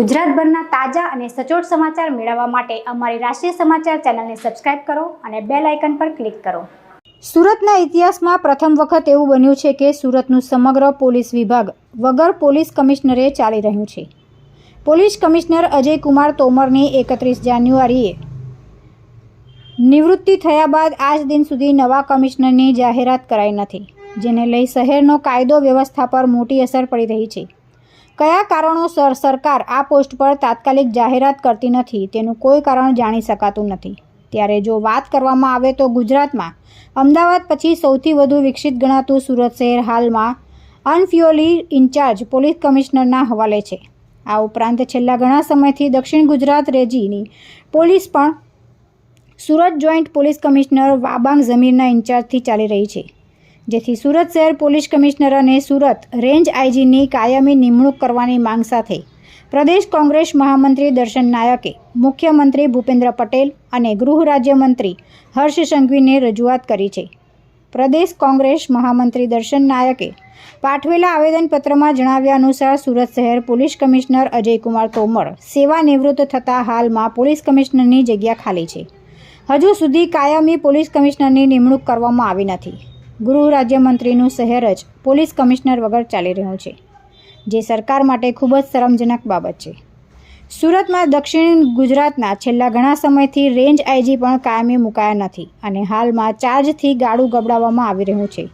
ગુજરાતભરના તાજા અને સચોટ સમાચાર મેળવવા માટે અમારી રાષ્ટ્રીય સમાચાર ચેનલને સબસ્ક્રાઇબ કરો અને બેલ આઇકન પર ક્લિક કરો. સુરતના ઇતિહાસમાં પ્રથમ વખત એવું બન્યું છે કે સુરતનું સમગ્ર પોલીસ વિભાગ વગર પોલીસ કમિશનરે ચાલી રહ્યું છે. પોલીસ કમિશનર અજય કુમાર તોમરની એકત્રીસ જાન્યુઆરીએ નિવૃત્તિ થયા બાદ આજ દિન સુધી નવા કમિશનરની જાહેરાત કરાઈ નથી, જેને લઈ શહેરનો કાયદો વ્યવસ્થા પર મોટી અસર પડી રહી છે. કયા કારણોસર સરકાર આ પોસ્ટ પર તાત્કાલિક જાહેરાત કરતી નથી તેનું કોઈ કારણ જાણી શકાતું નથી? ત્યારે જો વાત કરવામાં આવે તો ગુજરાતમાં અમદાવાદ પછી સૌથી વધુ વિકસિત ગણાતું સુરત શહેર હાલમાં અનફ્યુઅલી ઇન્ચાર્જ પોલીસ કમિશનરના હવાલે છે. આ ઉપરાંત છેલ્લા ઘણા સમયથી દક્ષિણ ગુજરાત રેજીની પોલીસ પણ Surat joint police commissioner Wabang જમીરના ઇન્ચાર્જથી ચાલી રહી છે. જેથી સુરત શહેર પોલીસ કમિશનર અને સુરત રેન્જ આઈજીની કાયમી નિમણૂક કરવાની માંગ સાથે પ્રદેશ કોંગ્રેસ મહામંત્રી દર્શન નાયકે મુખ્યમંત્રી ભૂપેન્દ્ર પટેલ અને ગૃહ રાજ્યમંત્રી હર્ષ સંઘવીને રજૂઆત કરી છે. પ્રદેશ કોંગ્રેસ મહામંત્રી દર્શન નાયકે પાઠવેલા આવેદનપત્રમાં જણાવ્યા અનુસાર સુરત શહેર પોલીસ કમિશનર અજયકુમાર તોમર સેવા નિવૃત્ત થતાં હાલમાં પોલીસ કમિશનરની જગ્યા ખાલી છે. હજુ સુધી કાયમી પોલીસ કમિશનરની નિમણૂક કરવામાં આવી નથી. ગૃહ રાજ્યમંત્રીનું શહેર જ પોલીસ કમિશનર વગર ચાલી રહ્યું છે, જે સરકાર માટે ખૂબ જ શરમજનક બાબત છે. સુરતમાં દક્ષિણ ગુજરાતના છેલ્લા ઘણા સમયથી રેન્જ આઈજી પણ કાયમી મુકાયા નથી અને હાલમાં ચાર્જથી ગાડું ગબડાવવામાં આવી રહ્યું છે.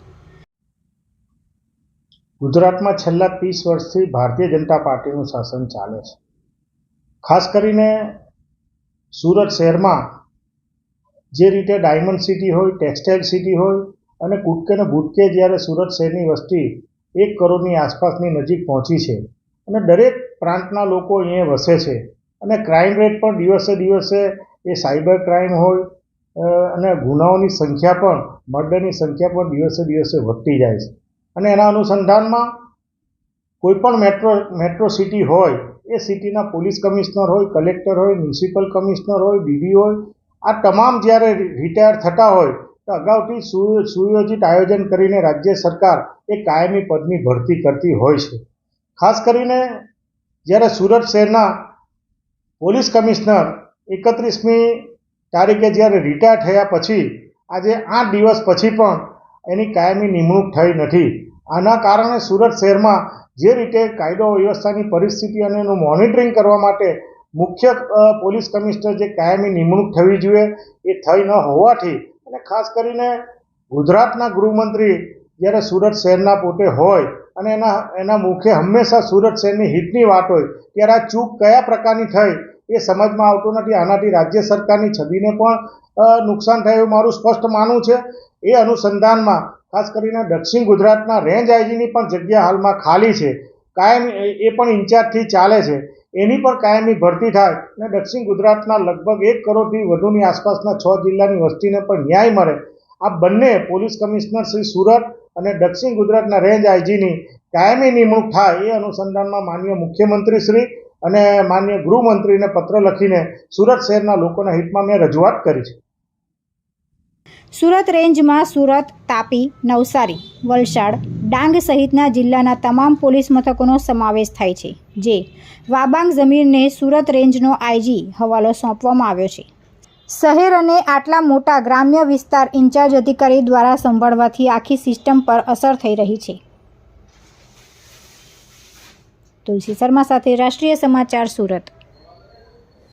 ગુજરાતમાં છેલ્લા ત્રીસ વર્ષથી ભારતીય જનતા પાર્ટીનું શાસન ચાલે છે. ખાસ કરીને સુરત શહેરમાં જે રીતે ડાયમંડ સિટી હોય, ટેક્સટાઇલ સિટી હોય અને કૂદકે ને ભૂટકે જ્યારે સુરત શહેરની વસ્તી એક કરોડની આસપાસની નજીક પહોંચી છે અને દરેક પ્રાંતના લોકો અહીંયા વસે છે અને ક્રાઇમ રેટ પણ દિવસે દિવસે એ સાયબર ક્રાઇમ હોય અને ગુનાઓની સંખ્યા પણ મર્ડરની સંખ્યા પણ દિવસે દિવસે વધતી જાય છે. અને એના અનુસંધાનમાં કોઈપણ મેટ્રો મેટ્રો સિટી હોય, એ સિટીના પોલીસ કમિશનર હોય કલેક્ટર હોય મ્યુનિસિપલ કમિશનર હોય ડીડી હોય, આ તમામ જ્યારે રિટાયર થતા હોય તો અગાઉથી સુયોજિત આયોજન કરીને રાજ્ય સરકાર એ કાયમી પદની ભરતી કરતી હોય છે. ખાસ કરીને જ્યારે સુરત શહેરના પોલીસ કમિશનર એકત્રીસમી તારીખે જ્યારે રિટાયર થયા પછી, આજે આઠ દિવસ પછી પણ એની કાયમી નિમણૂક થઈ નથી. આના કારણે સુરત શહેરમાં જે રીતે કાયદો વ્યવસ્થાની પરિસ્થિતિ અને એનું મોનિટરિંગ કરવા માટે મુખ્ય પોલીસ કમિશનર જે કાયમી નિમણૂક થવી જોઈએ એ થઈ ન હોવાથી અને ખાસ કરીને ગુજરાતના ગૃહમંત્રી જ્યારે સુરત શહેરના પોતે હોય અને એના એના મુખે હંમેશા સુરત શહેરની હિતની વાત હોય, ત્યારે આ ચૂક કયા પ્રકારની થઈ એ સમજમાં આવતું નથી. આનાથી રાજ્ય સરકારની છબીને પણ નુકસાન થાય એવું મારું સ્પષ્ટ માનવું છે. એ અનુસંધાનમાં, ખાસ કરીને દક્ષિણ ગુજરાતના રેન્જ આઈજીની પણ જગ્યા હાલમાં ખાલી છે. કાયમ એ પણ ઇન્ચાર્જથી ચાલે છે. એની પણ કાયમી ભરતી થાય અને દક્ષિણ ગુજરાતના લગભગ એક કરોડથી વધુની આસપાસના છ જિલ્લાની વસ્તીને પણ ન્યાય મળે. આ બંને પોલીસ કમિશનર શ્રી સુરત અને દક્ષિણ ગુજરાતના રેન્જ આઈજીની કાયમી નિમણૂક થાય એ અનુસંધાનમાં માન્ય મુખ્યમંત્રી શ્રી અને માન્ય ગૃહમંત્રીને પત્ર લખીને સુરત શહેરના લોકોના હિતમાં મેં રજૂઆત કરી છે. સુરત રેન્જમાં સુરત તાપી નવસારી વલસાડ ડાંગ સહિતના જિલ્લાના તમામ પોલીસ મથકોનો સમાવેશ થાય છે, જે વાબાંગ જમીરને સુરત રેન્જનો આઈજી હવાલો સોંપવામાં આવ્યો છે. શહેર અને આટલા મોટા ગ્રામ્ય વિસ્તાર ઇન્ચાર્જ અધિકારી દ્વારા સંભાળવાથી આખી સિસ્ટમ પર અસર થઈ રહી છે. તુલસી શર્મા સાથે રાષ્ટ્રીય સમાચાર સુરત.